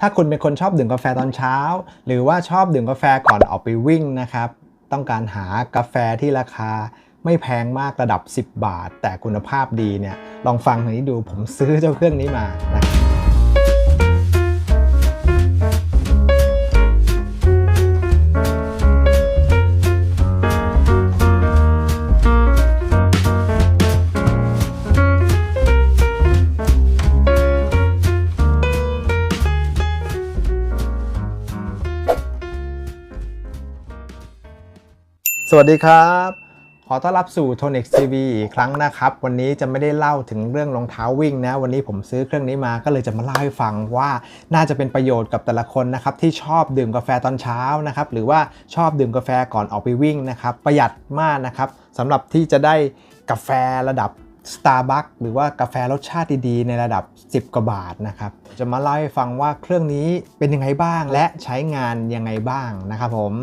ถ้าคุณเป็นคนชอบดื่มกาแฟตอนเช้า หรือว่าชอบดื่มกาแฟก่อนออกไปวิ่งนะครับ ต้องการหากาแฟที่ราคาไม่แพงมากระดับ 10 บาท แต่คุณภาพดีเนี่ย ลองฟังทางนี้ดูผมซื้อเจ้าเครื่องนี้มานะครับ สวัสดีครับ ขอต้อนรับสู่ Tonix TV อีกครั้งนะครับ วันนี้จะไม่ได้เล่าถึงเรื่องรองเท้าวิ่งนะ วันนี้ผมซื้อเครื่องนี้มาก็เลยจะมาเล่าให้ฟังว่าน่าจะเป็นประโยชน์กับแต่ละคนนะครับ ที่ชอบดื่มกาแฟตอนเช้านะครับ หรือว่าชอบดื่มกาแฟก่อนออกไปวิ่งนะครับ ประหยัดมากนะครับสำหรับที่จะได้กาแฟระดับ Starbucks หรือว่ากาแฟรสชาติดีๆ ในระดับ 10 กว่าบาทนะครับ จะมาเล่าให้ฟังว่าเครื่องนี้เป็นยังไงบ้างและใช้งานยังไงบ้างนะครับผม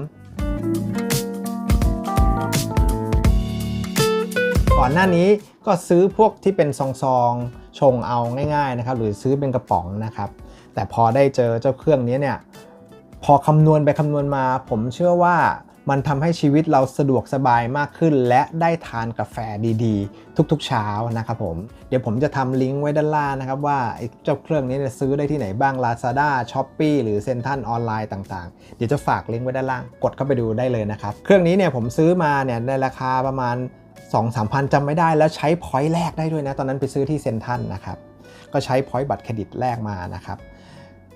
ก่อนหน้านี้ก็ซื้อพวกที่เป็นซองๆชงเอาง่ายๆนะครับหรือซื้อเป็นกระป๋องนะครับแต่พอได้เจอเจ้าเครื่องนี้เนี่ยพอคำนวณไปคำนวณมา ผมเชื่อว่ามันทำให้ชีวิตเราสะดวกสบายมากขึ้น และได้ทานกาแฟดีๆ ทุกๆเช้านะครับผมเดี๋ยวผมจะทำลิงก์ไว้ด้านล่างนะครับว่าเจ้าเครื่องนี้ซื้อได้ที่ไหนบ้าง Lazada Shopee หรือ c e n t r a l ออนไลน์ต่างๆ เดี๋ยวจะฝากลิงก์ไว้ด้านล่าง กดเข้าไปดูได้เลยนะครับ เครื่องนี้เนี่ยผมซื้อมาเนี่ยในราคาประมาณ 2 3 0 0พันจำไม่ได้แล้วใช้พอยต์แรกได้ด้วยนะ ตอนนั้นไปซื้อที่เซ็นทรัลนะครับ ก็ใช้พอยต์บัตรเครดิตแรกมานะครับ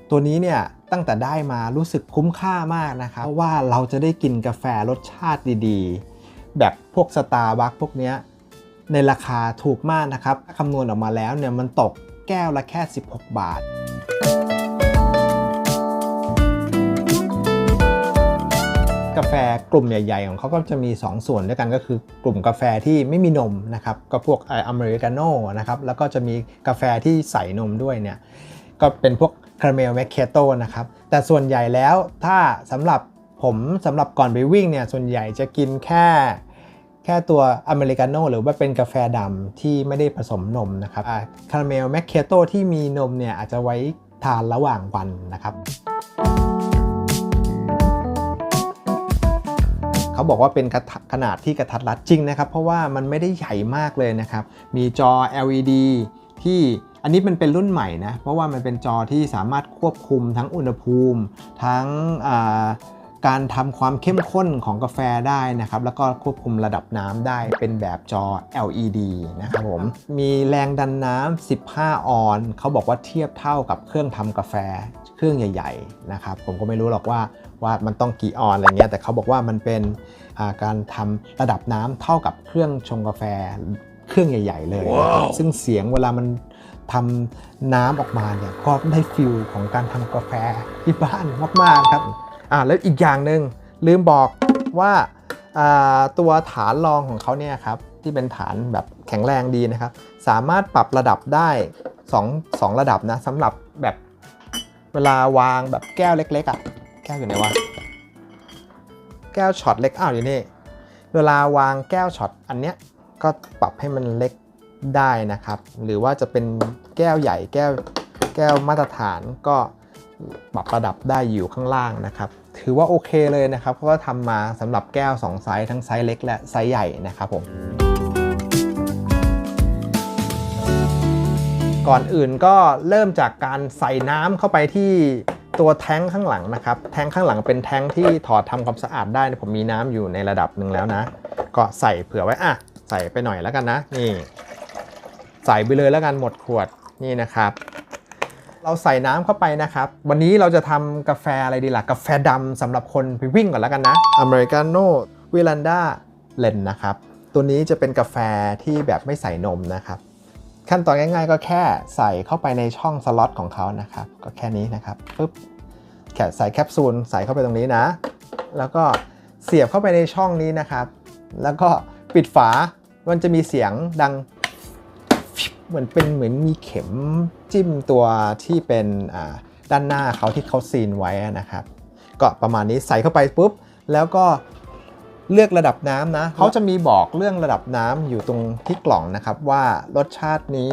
ตัวนี้เนี่ยตั้งแต่ได้มารู้สึกคุ้มค่ามากนะครับเพราะว่าเราจะได้กินกาแฟรสชาติดีๆ แบบพวกสตาร์บัคพวกเนี้ยในราคาถูกมากนะครับคำนวณออกมาแล้วเนี่ยมันตกแก้วละแค่ 16 บาท กาแฟกลุ่มใหญ่ ๆ ของเขาก็จะมี 2 ส่วนด้วยกันก็คือกลุ่มกาแฟที่ไม่มีนมนะครับก็พวกอเมริกาโน่นะครับแล้วก็จะมีกาแฟที่ใส่นมด้วยเนี่ยก็เป็นพวกคาราเมลแมคเคโตนะครับแต่ส่วนใหญ่แล้วถ้าสำหรับผมสำหรับก่อนไปวิ่งเนี่ยส่วนใหญ่จะกินแค่แค่ตัวอเมริกาโน่หรือว่าเป็นกาแฟดำที่ไม่ได้ผสมนมนะครับคาราเมลแมคเคโตที่มีนมเนี่ยอาจจะไว้ทานระหว่างวันนะครับ เขาบอกว่าเป็นขนาดที่กระทัดรัดจริงนะครับ เพราะว่ามันไม่ได้ใหญ่มากเลยนะครับ มีจอ LED ที่อันนี้มันเป็นรุ่นใหม่นะ เพราะว่ามันเป็นจอที่สามารถควบคุมทั้งอุณหภูมิ ทั้งการทำความเข้มข้นของกาแฟได้นะครับ แล้วก็ควบคุมระดับน้ำได้เป็นแบบจอ LED นะครับผม มีแรงดันน้ำ 15 ออน เขาบอกว่าเทียบเท่ากับเครื่องทำกาแฟเครื่องใหญ่ ๆ นะครับ ผมก็ไม่รู้หรอกว่า ว่ามันต้องกี่ออนอะไรเงี้ยแต่เขาบอกว่ามันเป็นอ่าการทำระดับน้ำเท่ากับเครื่องชงกาแฟเครื่องใหญ่ ๆ เลยนะครับซึ่งเสียงเวลามันทำน้ำออกมาเนี่ยก็ได้ฟิลของการทำกาแฟที่บ้านมากๆครับอ่าแล้วอีกอย่างหนึ่งลืมบอกว่าอ่าตัวฐานรองของเขาเนี่ยครับที่เป็นฐานแบบแข็งแรงดีนะครับ สามารถปรับระดับได้2 2ระดับนะสำหรับแบบเวลาวางแบบแก้วเล็กๆอะ แก้วอยู่ไหนวะ แก้วช็อตเล็กอ้าวอยู่นี่ เวลาวางแก้วช็อตอันเนี้ยก็ปรับให้มันเล็กได้นะครับ หรือว่าจะเป็นแก้วใหญ่แก้วแก้วมาตรฐานก็ปรับระดับได้อยู่ข้างล่างนะครับ ถือว่าโอเคเลยนะครับ เพราะว่าทำมาสำหรับแก้ว 2 ไซส์ทั้งไซส์เล็กและไซส์ใหญ่นะครับผม ก่อนอื่นก็เริ่มจากการใส่น้ำเข้าไปที่ ตัวแท้งข้างหลังนะครับ แท้งข้างหลังเป็นแท้งที่ถอดทำความสะอาดได้ผมมีน้ำอยู่ในระดับหนึ่งแล้วนะ ก็ใส่เผื่อไว้อะใส่ไปหน่อยแล้วกันนะ นี่ ใส่ไปเลยแล้วกันหมดขวดนี่นะครับ เราใส่น้ำเข้าไปนะครับ วันนี้เราจะทำกาแฟอะไรดีล่ะกาแฟดำสำหรับคนไปวิ่งก่อนแล้วกันนะอเมริกาโน่วิลันดาเลนนะครับ ตัวนี้จะเป็นกาแฟที่แบบไม่ใส่นมนะครับ ขั้นตอนง่ายๆ ก็แค่ใส่เข้าไปในช่องสล็อตของเขานะครับ ก็แค่นี้นะครับปึ๊บ แค่ใส่แคปซูลใส่เข้าไปตรงนี้นะ แล้วก็เสียบเข้าไปในช่องนี้นะครับ แล้วก็ปิดฝา มันจะมีเสียงดังเหมือนเป็นเหมือนมีเข็มจิ้มตัวที่เป็นด้านหน้าเขาที่เขาซีนไว้นะครับ ก็ประมาณนี้ใส่เข้าไปปุ๊บ แล้วก็เลือกระดับน้ำนะเขาจะมีบอกเรื่องระดับน้ำอยู่ตรงที่กล่องนะครับ ว่ารสชาตินี้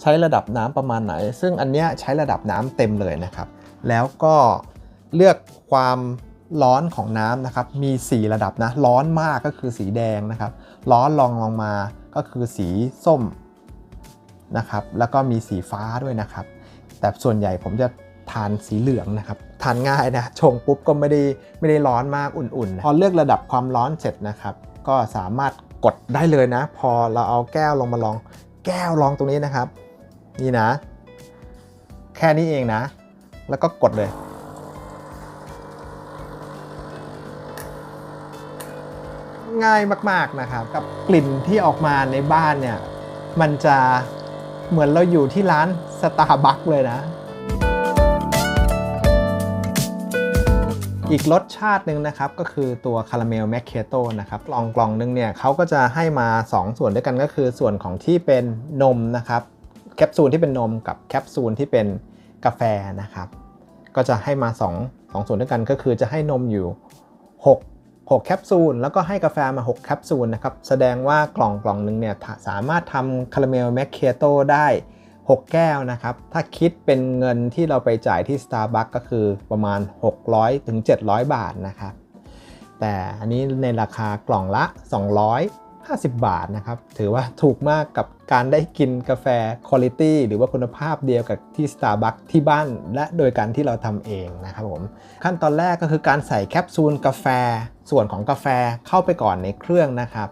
ใช้ระดับน้ำประมาณไหน ซึ่งอันเนี้ยใช้ระดับน้ำเต็มเลยนะครับ แล้วก็เลือกความร้อนของน้ำนะครับ มี 4 ระดับนะ ร้อนมากก็คือสีแดงนะครับ ร้อนลองลงมาก็คือสีส้มนะครับ แล้วก็มีสีฟ้าด้วยนะครับ แต่ส่วนใหญ่ผมจะทานสีเหลืองนะครับ ทานง่ายนะ ชงปุ๊บก็ไม่ได้ไม่ได้ร้อนมากอุ่นๆ พอเลือกระดับความร้อนเสร็จนะครับ ก็สามารถกดได้เลยนะ พอเราเอาแก้วลงมาลอง แก้วลองตรงนี้นะครับ นี่นะ แค่นี้เองนะ แล้วก็กดเลย ง่ายมากๆนะครับ กับกลิ่นที่ออกมาในบ้านเนี่ย มันจะเหมือนเราอยู่ที่ร้านสตาร์บัคเลยนะ อีกรสชาติหนึ่งนะครับก็คือตัวคาราเมลแมคเคโตนะครับกล่องกล่องหนึงเนี่ยเขาก็จะให้มา 2 ส่วนด้วยกันก็คือส่วนของที่เป็นนมนะครับแคปซูลที่เป็นนมกับแคปซูลที่เป็นกาแฟนะครับ ก็จะให้มา2งส่วนด้วยกันก็คือจะให้นมอยู่ 6 6แคปซูลแล้วก็ให้กาแฟมา 6 แคปซูลนะครับ แสดงว่ากล่องกล่องหนึงเนี่ยสามารถทำคาราเมลแมคเคโตได้ 6 แก้วนะครับ ถ้าคิดเป็นเงินที่เราไปจ่ายที่ Starbucks ก็คือประมาณ 600ถึง700 บาทนะครับ แต่อันนี้ในราคากล่องละ 50 บาทนะครับ ถือว่าถูกมากกับการได้กินกาแฟคุณภาพหรือว่าคุณภาพเดียวกับที่ Starbucks ที่บ้าน และโดยการที่เราทำเองนะครับผม ขั้นตอนแรกก็คือการใส่แคปซูลกาแฟ ส่วนของกาแฟเข้าไปก่อนในเครื่องนะครับ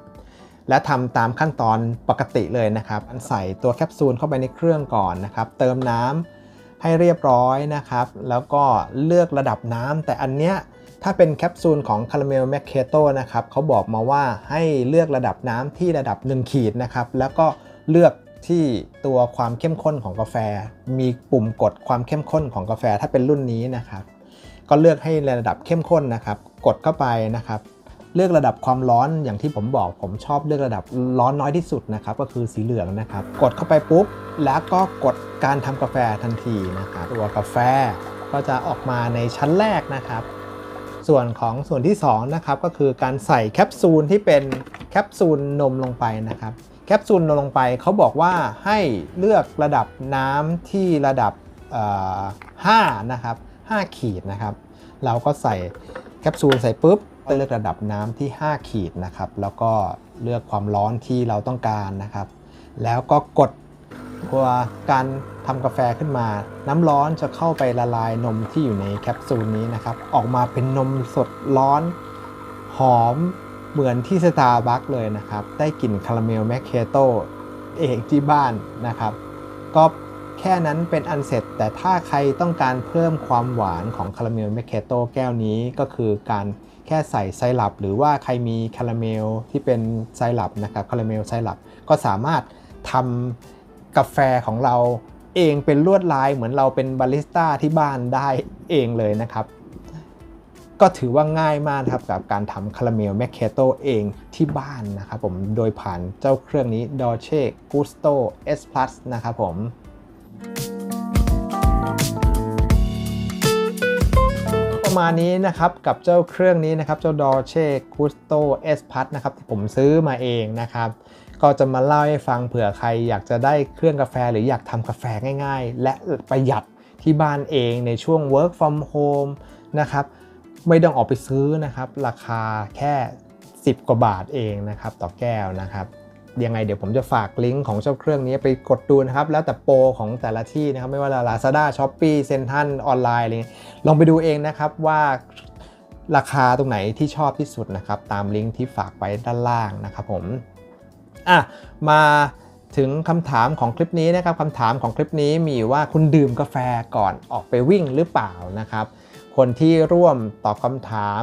และทำตามขั้นตอนปกติเลยนะครับใส่ตัวแคปซูลเข้าไปในเครื่องก่อนนะครับ เติมน้ำให้เรียบร้อยนะครับ แล้วก็เลือกระดับน้ำแต่อันเนี้ย ถ้าเป็นแคปซูลของคาราเมลแมคเคโตนะครับเขาบอกมาว่าให้เลือกระดับน้ำที่ระดับ 1 ขีดนะครับ แล้วก็เลือกที่ตัวความเข้มข้นของกาแฟ มีปุ่มกดความเข้มข้นของกาแฟถ้าเป็นรุ่นนี้นะครับ ก็เลือกให้ระดับเข้มข้นนะครับ กดเข้าไปนะครับ เลือกระดับความร้อนอย่างที่ผมบอกผมชอบเลือกระดับร้อนน้อยที่สุดนะครับ ก็คือสีเหลืองนะครับ กดเข้าไปปุ๊บ แล้วก็กดการทำกาแฟทันทีนะครับตัวกาแฟก็จะออกมาในชั้นแรกนะครับ ส่วนของส่วนที่2นะครับก็คือการใส่แคปซูลที่เป็นแคปซูลนมลงไปนะครับแคปซูลนมลงไปเขาบอกว่าให้เลือกระดับน้ำที่ระดับ5นะครับ5ขีดนะครับ เราก็ใส่แคปซูลใส่ปุ๊บเลือกระดับน้ำที่ 5 ขีดนะครับ แล้วก็เลือกความร้อนที่เราต้องการนะครับ แล้วก็กด ตัวการทำกาแฟขึ้นมา น้ำร้อนจะเข้าไปละลายนมที่อยู่ในแคปซูลนี้นะครับ ออกมาเป็นนมสดร้อน หอมเหมือนที่สตาร์บัคเลยนะครับ ได้กลิ่นคาราเมลแมคเคโตเองที่บ้านนะครับ ก็แค่นั้นเป็นอันเสร็จ แต่ถ้าใครต้องการเพิ่มความหวานของคาราเมลแมคเคโตแก้วนี้ก็คือการแค่ใส่ไซรัปหรือว่าใครมีคาราเมลที่เป็นไซรัปนะครับคาราเมลไซรัปก็สามารถทำ กาแฟของเราเองเป็นลวดลายเหมือนเราเป็นบาริสต้าที่บ้านได้เองเลยนะครับ ก็ถือว่าง่ายมากครับกับการทำคาราเมลแมคเคโตเองที่บ้านนะครับผมโดยผ่านเจ้าเครื่องนี้ Dolce Gusto S Plus นะครับผมประมาณนี้นะครับกับเจ้าเครื่องนี้นะครับเจ้า Dolce Gusto S Plus นะครับที่ผมซื้อมาเองนะครับ ก็จะมาเล่าให้ฟังเผื่อใครอยากจะได้เครื่องกาแฟหรืออยากทำกาแฟง่าย ๆ และประหยัดที่บ้านเองในช่วง work from home นะครับไม่ต้องออกไปซื้อนะครับ ราคาแค่ 10 กว่าบาทเองนะครับต่อแก้วนะครับยังไงเดี๋ยวผมจะฝากลิงก์ของเจ้าเครื่องนี้ไปกดดูนะครับ แล้วแต่โปรของแต่ละที่นะครับ ไม่ว่า Lazada Shopee Central ออนไลน์อะไรเงี้ยลองไปดูเองนะครับว่าราคาตรงไหนที่ชอบที่สุดนะครับ ตามลิงก์ที่ฝากไว้ด้านล่างนะครับผม อะมาถึงคำถามของคลิปนี้นะครับคำถามของคลิปนี้มีว่าคุณดื่มกาแฟก่อนออกไปวิ่งหรือเปล่านะครับ คนที่ร่วมตอบคำถาม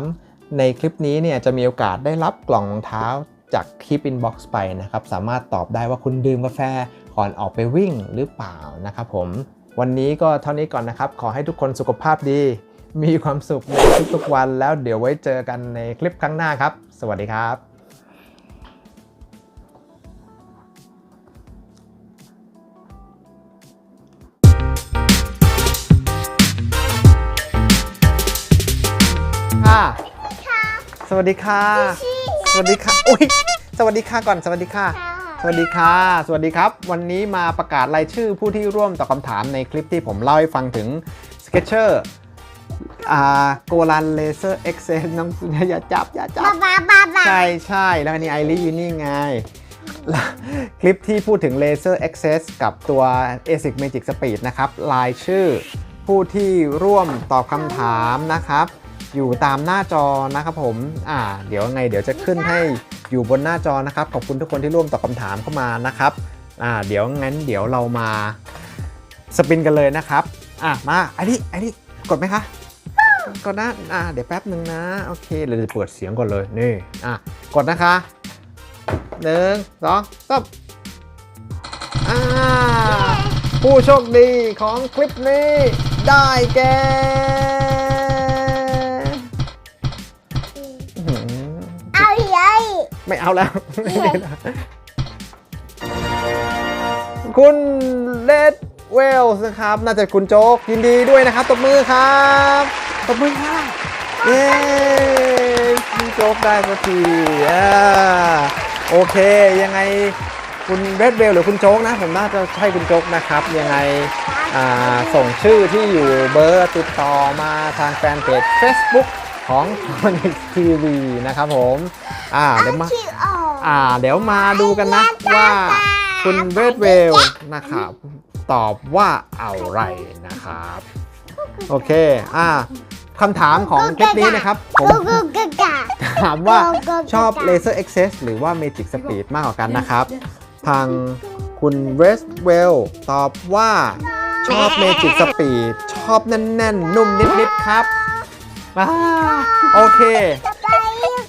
ในคลิปนี้เนี่ยจะมีโอกาสได้รับกล่องรองเท้าจากคลิปอินบ็อกซ์ไปนะครับ สามารถตอบได้ว่าคุณดื่มกาแฟก่อนออกไปวิ่งหรือเปล่านะครับผม วันนี้ก็เท่านี้ก่อนนะครับ ขอให้ทุกคนสุขภาพดี มีความสุขในทุกๆวันแล้วเดี๋ยวไว้เจอกันในคลิปครั้งหน้าครับ สวัสดีครับ สวัสดีค่ะ สวัสดีค่ะอุ้ยสวัสดีค่ะก่อนสวัสดีค่ะ สวัสดีค่ะ สวัสดีครับ วันนี้มาประกาศรายชื่อผู้ที่ร่วมตอบคำถามในคลิปที่ผมเล่าให้ฟังถึง Sketcher อ่าโกลันเลเซอร์เอ็กเซนน้องอย่าจับอย่าจับ้าบบ้าบ้าบ้าใช่ใช่แล้วอันนี้ไอรีอยู่นี่ไงแล้วคลิปที่พูดถึง Laser Access กับตัว ASIC Magic Speed นะครับรายชื่อผู้ที่ร่วมตอบคำถามนะครับ อยู่ตามหน้าจอนะครับผมอ่าเดี๋ยวไงเดี๋ยวจะขึ้นให้อยู่บนหน้าจอนะครับขอบคุณทุกคนที่ร่วมตอบคำถามเข้ามานะครับอ่าเดี๋ยวงั้นเดี๋ยวเรามาสปินกันเลยนะครับอะมาไอ้นี่ไอ้นี่กดไหมคะกดนะอ่าเดี๋ยวแป๊บหนึ่งนะโอเคเราจะเปิดเสียงก่อนเลยนี่อะกดนะคะหนึ่งสองสามอ่าผู้โชคดีของคลิปนี้ได้แก่ ไม่เอาแล้วไม่เล่นแล้ว คุณเลดเวลส์นะครับ น่าจะคุณโจ๊ก ยินดีด้วยนะครับ ตบมือครับตบมือค่ะเย้คุณโจ๊กได้สักทีอ่าโอเค ยังไงคุณเรดเวลหรือคุณโจ๊กนะ ผมน่าจะใช่คุณโจ๊กนะครับ ยังไงอ่าส่งชื่อที่อยู่เบอร์ติดต่อมาทางแฟนเพจ Facebook ของ Tonic TV นะครับผมอ่าเดี๋ยวมาที่ออกอ่าเดี๋ยวมาดูกันนะว่าคุณเวดเวลนะครับตอบว่าอะไรนะครับ โอเคอ่าคำถามของคลิปนี้นะครับผมกูกูกะกะถามว่าชอบ Laser Access หรือว่า Magic Speed มากกว่ากันนะครับ ทางคุณเวสเวลตอบว่าชอบ Magic Speed ชอบแน่นๆ นุ่มนิดๆครับ อ่าโอเคไป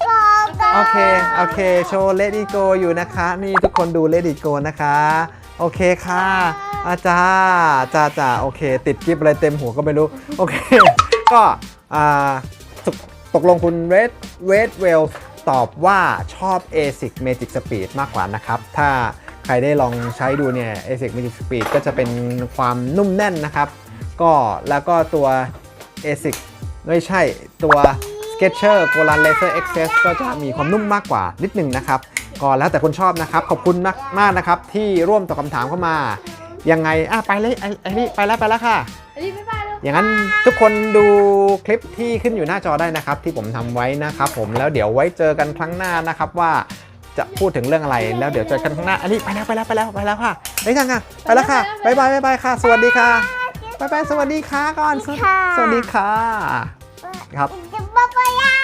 ก่อนโอเค โอเค โชว์ Let It Go อยู่นะคะ นี่ทุกคนดู Let It Go นะคะ โอเคค่ะอาจารย์จ้าจ้าโอเค ติดกิฟอะไรเต็มหัวก็ไม่รู้ โอเค ก็อ่าตกตกลงคุณ Red Red Well ตอบว่าชอบ ASIC Magic Speed มากกว่านะครับ ถ้าใครได้ลองใช้ดูเนี่ย ASIC Magic Speed ก็จะเป็นความนุ่มแน่นนะครับ ก็แล้วก็ตัว ASIC ไม่ใช่ตัว Sketcher g o l a n Laser Access ก็จะมีความนุ่มมากกว่านิดหนึ่งนะครับก็แล้วแต่คนชอบนะครับ ขอบคุณมากมากนะครับ ที่ร่วมตอบคำถามเข้ามา ยังไงอะไปเลยไอ้ไอ้นี่ไปแล้วไปแล้วค่ะรีบไปบ้านแล้วอย่างนั้นทุกคนดูคลิปที่ขึ้นอยู่หน้าจอได้นะครับ ที่ผมทำไว้นะครับ ผมแล้วเดี๋ยวไว้เจอกันครั้งหน้านะครับว่าจะพูดถึงเรื่องอะไรแล้วเดี๋ยวเจอกันครั้งหน้าอันนี้ไปแล้วไปแล้วไปแล้วไปแล้วค่ะไปยังค่ะไปแล้วค่ะบายบายบายบายค่ะ สวัสดีค่ะ บายบายสวัสดีค่ะก่อน สวัสดีค่ะครับ จะบ้าไปได้